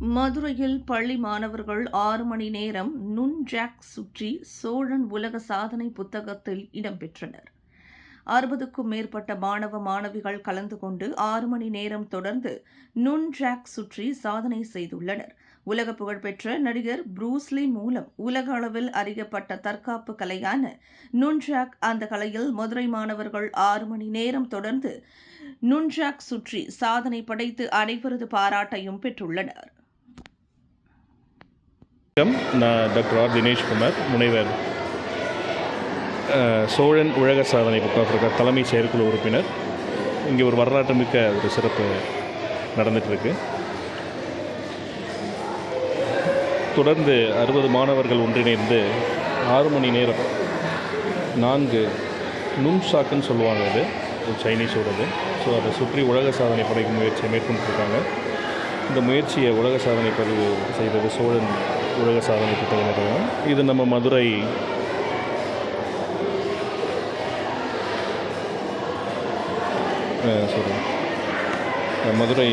மதுரையில் பள்ளி மாணவர்கள் ஆறு மணி நேரம் நுண் ஜாக் சுற்றி சோழன் உலக சாதனை புத்தகத்தில் இடம்பெற்றனர் அறுபதுக்கும் மேற்பட்ட மாணவ மாணவிகள் கலந்து கொண்டு ஆறு மணி நேரம் தொடர்ந்து நுண் ஜாக் சுற்றி சாதனை செய்துள்ளனர். உலக புகழ்பெற்ற நடிகர் ப்ரூஸ்லி மூலம் உலக அளவில் அறியப்பட்ட தற்காப்பு கலையான நுன்ஜாக் அந்த கலையில் மதுரை மாணவர்கள் ஆறு மணி நேரம் தொடர்ந்து நுண்ஜாக் சுற்றி சாதனை படைத்து அனைவரது பாராட்டையும் பெற்றுள்ளனர். வணக்கம். நான் டாக்டர் ஆர். தினேஷ்குமார் முனைவர் சோழன் உலக சாதனை புக் தலைமை செயற்குழு உறுப்பினர். இங்கே ஒரு வரலாற்று மிக்க ஒரு சிறப்பு நடந்துகிட்ருக்கு தொடர்ந்து அறுபது மாணவர்கள் ஒன்றிணைந்து ஆறு மணி நேரம் நான்கு நுண்சாக்குன்னு சொல்லுவாங்க அது. ஒரு சைனீஸோடது ஸோ அதை சுற்றி உலக சாதனை படைக்கும் முயற்சியை மேற்கொண்டிருக்காங்க. இந்த முயற்சியை உலக சாதனை பதிவு செய்தது சோழன் உலக சாதனை புத்தகம் இது நம்ம மதுரை சாரி. மதுரை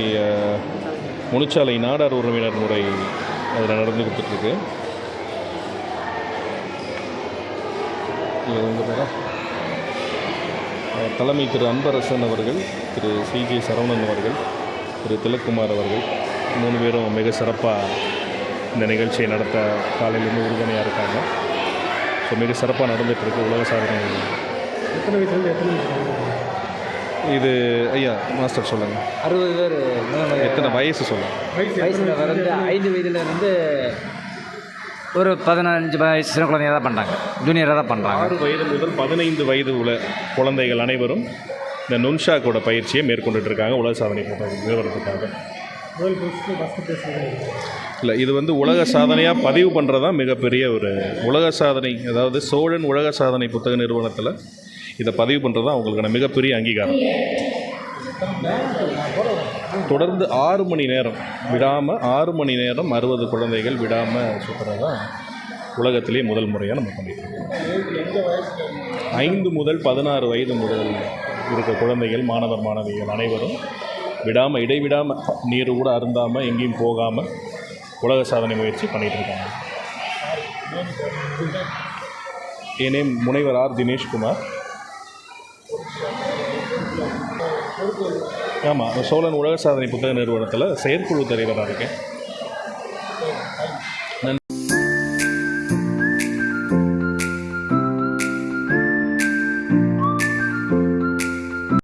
முனிச்சாலை நாடார் உறவினர் முறை அதில் நடந்து கொடுத்துட்ருக்கு இது வந்து தலைமை திரு அன்பரசன் அவர்கள் திரு சிஜே சரவணன் அவர்கள் திரு திலக்குமார் அவர்கள் மூணு பேரும் மிக சிறப்பாக இந்த நிகழ்ச்சியை நடத்த காலையிலேருந்து உறுதுணையாக இருக்காங்க ஸோ மிக சிறப்பாக நடந்துகிட்ருக்கு உலக சாதனை. எத்தனை வயசுலேருந்து எத்தனை இது ஐயா மாஸ்டர் சொல்லுங்கள் அறுபது பேர் எத்தனை வயசு சொல்லுங்கள் வயசு வயசில் வந்து ஐந்து வயதுல இருந்து ஒரு பதினஞ்சு வயசு சின்ன குழந்தைங்க தான் பண்ணுறாங்க ஜூனியராக தான் பண்ணுறாங்க ஆறு வயது முதல் பதினைந்து வயது உள்ள குழந்தைகள் அனைவரும் இந்த நுன்ஷாக்கோட பயிற்சியை மேற்கொண்டுட்டு இருக்காங்க உலக சாதனை நிறுவனத்துக்காக. முதல் ஃபஸ்ட்டு ஃபஸ்ட்டு பேசுகிறது இல்லை இது வந்து உலக சாதனையாக பதிவு பண்ணுறது தான் மிகப்பெரிய ஒரு உலக சாதனை அதாவது சோழன் உலக சாதனை புத்தக நிறுவனத்தில் இதை பதிவு பண்ணுறது தான் அவங்களுக்கான மிகப்பெரிய அங்கீகாரம். தொடர்ந்து ஆறு மணி நேரம் விடாமல் ஆறு மணி நேரம் அறுபது குழந்தைகள் விடாமல் சுற்றுறது தான் உலகத்திலேயே முதல் முறையாக நம்ம பண்ணிட்டு ஐந்து முதல் பதினாறு வயது முதல் இருக்க குழந்தைகள் மாணவர் மாணவிகள் அனைவரும் விடாமல் இடைவிடாமல் நீர் கூட அருந்தாமல் எங்கேயும் போகாமல் உலக சாதனை முயற்சி பண்ணிகிட்டு இருக்காங்க. என் நேம் முனைவர் ஆர் தினேஷ்குமார் ஆமாம் சோழன் உலக சாதனை புத்தக நிறுவனத்தில் செயற்குழு தலைவராக இருக்கேன்.